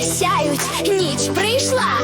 сяють, ніч прийшла.